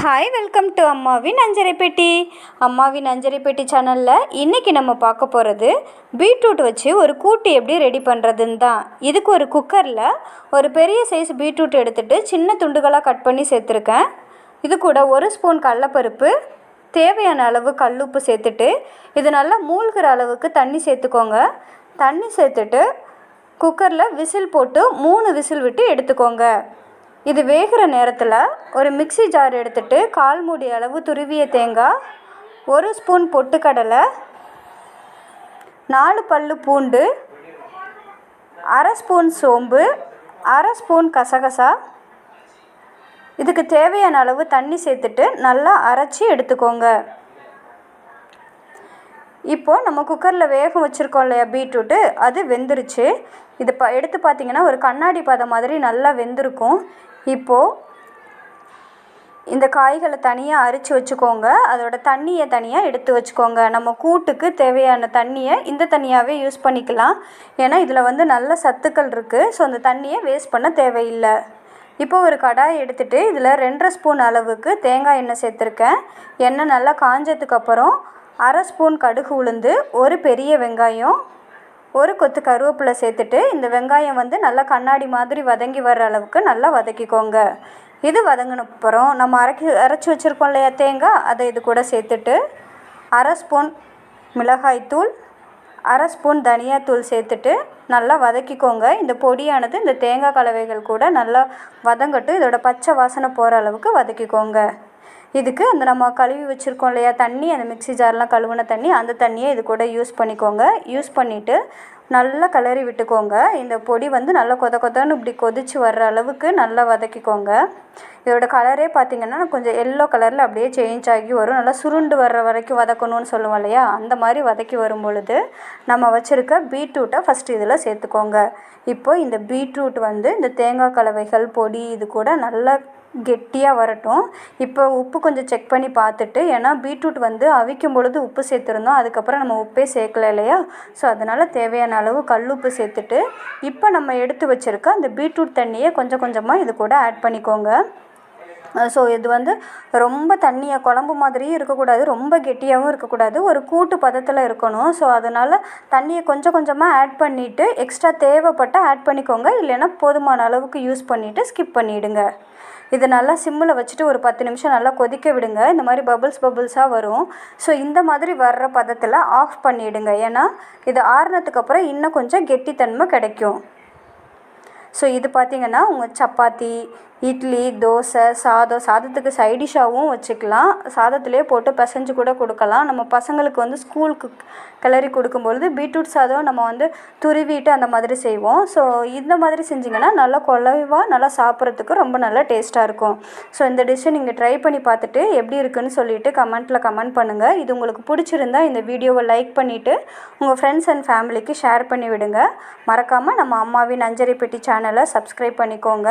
Hi welcome to அம்மாவின் அஞ்சரை பெட்டி அம்மாவின் அஞ்சரை பெட்டி சேனலில் இன்றைக்கி நம்ம பார்க்க போகிறது பீட்ரூட் வச்சு ஒரு கூட்டு எப்படி ரெடி பண்ணுறதுன்னு தான். இதுக்கு ஒரு குக்கரில் ஒரு பெரிய சைஸ் பீட்ரூட் எடுத்துகிட்டு சின்ன துண்டுகளாக கட் பண்ணி சேர்த்துருக்கேன். இது கூட ஒரு ஸ்பூன் கடலப்பருப்பு தேவையான அளவு கல்லுப்பு சேர்த்துட்டு இது நல்லா மூழ்கிற அளவுக்கு தண்ணி சேர்த்துக்கோங்க. தண்ணி சேர்த்துட்டு குக்கரில் விசில் போட்டு மூணு விசில் விட்டு எடுத்துக்கோங்க. இது வேகிற நேரத்தில் ஒரு மிக்ஸி ஜார் எடுத்துட்டு கால் மூடி அளவு துருவிய தேங்காய் ஒரு ஸ்பூன் பொட்டுக்கடலை நாலு பல்லு பூண்டு அரை ஸ்பூன் சோம்பு அரை ஸ்பூன் கசகசா. இதுக்கு தேவையான அளவு தண்ணி சேர்த்துட்டு நல்லா அரைச்சி எடுத்துக்கோங்க. இப்போது நம்ம குக்கரில் வேக வச்சுருக்கோம் இல்லையா பீட்ரூட்டு அது வெந்துருச்சு. இது ப எடுத்து பார்த்தீங்கன்னா ஒரு கண்ணாடி பதம் மாதிரி நல்லா வெந்திருக்கும். இப்போது இந்த காய்களை தனியாக அரித்து வச்சுக்கோங்க. அதோட தண்ணியை தனியாக எடுத்து வச்சுக்கோங்க. நம்ம கூட்டுக்கு தேவையான தண்ணியை இந்த தண்ணியாகவே யூஸ் பண்ணிக்கலாம். ஏன்னா இதில் வந்து நல்ல சத்துக்கள் இருக்குது ஸோ அந்த தண்ணியை வேஸ்ட் பண்ண தேவையில்லை. இப்போ ஒரு கடாய் எடுத்துகிட்டு இதில் ரெண்டரை ஸ்பூன் அளவுக்கு தேங்காய் எண்ணெய் சேர்த்துருக்கேன். எண்ணெய் நல்லா காஞ்சதுக்கப்புறம் அரை ஸ்பூன் கடுகு உளுந்து ஒரு பெரிய வெங்காயம் ஒரு கொத்து கருவேப்பிலை சேர்த்துட்டு இந்த வெங்காயம் வந்து நல்லா கண்ணாடி மாதிரி வதங்கி வர்ற அளவுக்கு நல்லா வதக்கிக்கோங்க. இது வதங்கின அப்புறம் நம்ம அரைக்கி அரைச்சி வச்சுருக்கோம் இல்லையா தேங்காய் அதை இது கூட சேர்த்துட்டு அரை ஸ்பூன் மிளகாய்த்தூள் அரை ஸ்பூன் தனியாத்தூள் சேர்த்துட்டு நல்லா வதக்கிக்கோங்க. இந்த பொடியானது இந்த தேங்காய் கலவைகள் கூட நல்லா வதங்கட்டும். இதோட பச்சை வாசனை போகிற அளவுக்கு வதக்கிக்கோங்க. இதுக்கு அந்த நம்ம கழுவி வச்சுருக்கோம் இல்லையா தண்ணி அந்த மிக்ஸி ஜார்லாம் கழுவின தண்ணி அந்த தண்ணியை இது கூட யூஸ் பண்ணிக்கோங்க. யூஸ் பண்ணிவிட்டு நல்லா கிளறி விட்டுக்கோங்க. இந்த பொடி வந்து நல்லா கொத கொதன்னு இப்படி கொதித்து வர்ற அளவுக்கு நல்லா வதக்கிக்கோங்க. இதோட கலரே பார்த்திங்கன்னா கொஞ்சம் எல்லோ கலரில் அப்படியே சேஞ்ச் ஆகி வரும். நல்லா சுருண்டு வர்ற வரைக்கும் வதக்கணும்னு சொல்லுவோம் இல்லையா? அந்த மாதிரி வதக்கி வரும் பொழுது நம்ம வச்சுருக்க பீட்ரூட்டை ஃபஸ்ட்டு இதில் சேர்த்துக்கோங்க. இப்போ இந்த பீட்ரூட் வந்து இந்த தேங்காய் கலவைகள் பொடி இது கூட நல்லா கெட்டியாக வரட்டும். இப்போ உப்பு கொஞ்சம் செக் பண்ணி பார்த்துட்டு ஏன்னா பீட்ரூட் வந்து அவிக்கும் பொழுது உப்பு சேர்த்துருந்தோம். அதுக்கப்புறம் நம்ம உப்பே சேர்க்கல இல்லையா? ஸோ அதனால் தேவையான அளவு கல் உப்பு சேர்த்துட்டு இப்போ நம்ம எடுத்து வச்சுருக்க அந்த பீட்ரூட் தண்ணியை கொஞ்சம் கொஞ்சமாக இது கூட ஆட் பண்ணிக்கோங்க. ஸோ இது வந்து ரொம்ப தண்ணியை குழம்பு மாதிரியும் இருக்கக்கூடாது ரொம்ப கெட்டியாகவும் இருக்கக்கூடாது ஒரு கூட்டு பதத்தில் இருக்கணும். ஸோ அதனால் தண்ணியை கொஞ்சம் கொஞ்சமாக ஆட் பண்ணிவிட்டு எக்ஸ்ட்ரா தேவைப்பட்டால் ஆட் பண்ணிக்கோங்க. இல்லைன்னா போதுமான அளவுக்கு யூஸ் பண்ணிவிட்டு ஸ்கிப் பண்ணிவிடுங்க இது நல்லா சிம்மில் வச்சுட்டு ஒரு பத்து நிமிஷம் நல்லா கொதிக்க விடுங்க. இந்த மாதிரி பபுள்ஸ் பபுள்ஸாக வரும். ஸோ இந்த மாதிரி வர்ற பதத்தில் ஆஃப் பண்ணிவிடுங்க ஏன்னா இது ஆறுனதுக்கப்புறம் இன்னும் கொஞ்சம் கெட்டித்தன்மை கிடைக்கும். ஸோ இது பார்த்திங்கன்னா உங்கள் சப்பாத்தி இட்லி தோசை சாதம் சாதத்துக்கு சைடிஷ்ஷாகவும் வச்சுக்கலாம். சாதத்துலேயே போட்டு பிசைஞ்சு கூட கொடுக்கலாம். நம்ம பசங்களுக்கு வந்து ஸ்கூலுக்கு கிளறி கொடுக்கும்பொழுது பீட்ரூட் சாதம் நம்ம வந்து துருவிட்டு அந்த மாதிரி செய்வோம். ஸோ இந்த மாதிரி செஞ்சிங்கன்னா நல்லா குழவாக நல்லா சாப்பிட்றதுக்கு ரொம்ப நல்லா டேஸ்ட்டாக இருக்கும். ஸோ இந்த டிஷ்ஷை நீங்கள் ட்ரை பண்ணி பார்த்துட்டு எப்படி இருக்குன்னு சொல்லிவிட்டு கமெண்ட்டில் கமெண்ட் பண்ணுங்கள் இது உங்களுக்கு பிடிச்சிருந்தா இந்த வீடியோவை லைக் பண்ணிவிட்டு உங்கள் ஃப்ரெண்ட்ஸ் அண்ட் ஃபேமிலிக்கு ஷேர் பண்ணி விடுங்க. மறக்காமல் நம்ம அம்மாவின் அஞ்சரை பெட்டி சேனலை சப்ஸ்கிரைப் பண்ணிக்கோங்க.